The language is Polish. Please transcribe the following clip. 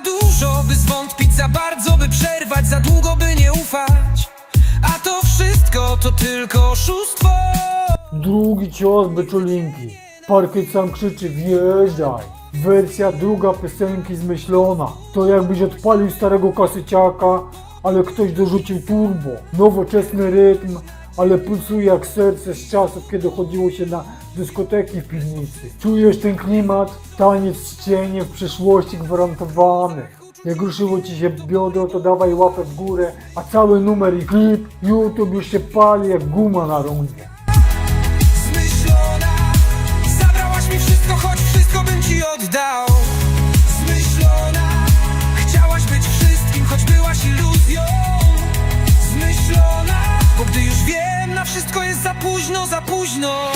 Za dużo, by zwątpić, za bardzo, by przerwać, za długo, by nie ufać. A to wszystko to tylko oszustwo. Drugi cios beczulinki. Parkiet sam krzyczy wjeżdżaj. Wersja druga piosenki zmyślona. To jakbyś odpalił starego kasyciaka, ale ktoś dorzucił turbo. Nowoczesny rytm, ale pulsuje jak serce z czasów, kiedy chodziło się na dyskoteki w piwnicy. Czujesz ten klimat? Taniec z cieniem w przyszłości gwarantowany. Jak ruszyło ci się biodro, to dawaj łapę w górę, a cały numer i klip YouTube już się pali jak guma na rundzie. Zmyślona, zabrałaś mi wszystko, choć wszystko bym ci oddał. późno, za późno.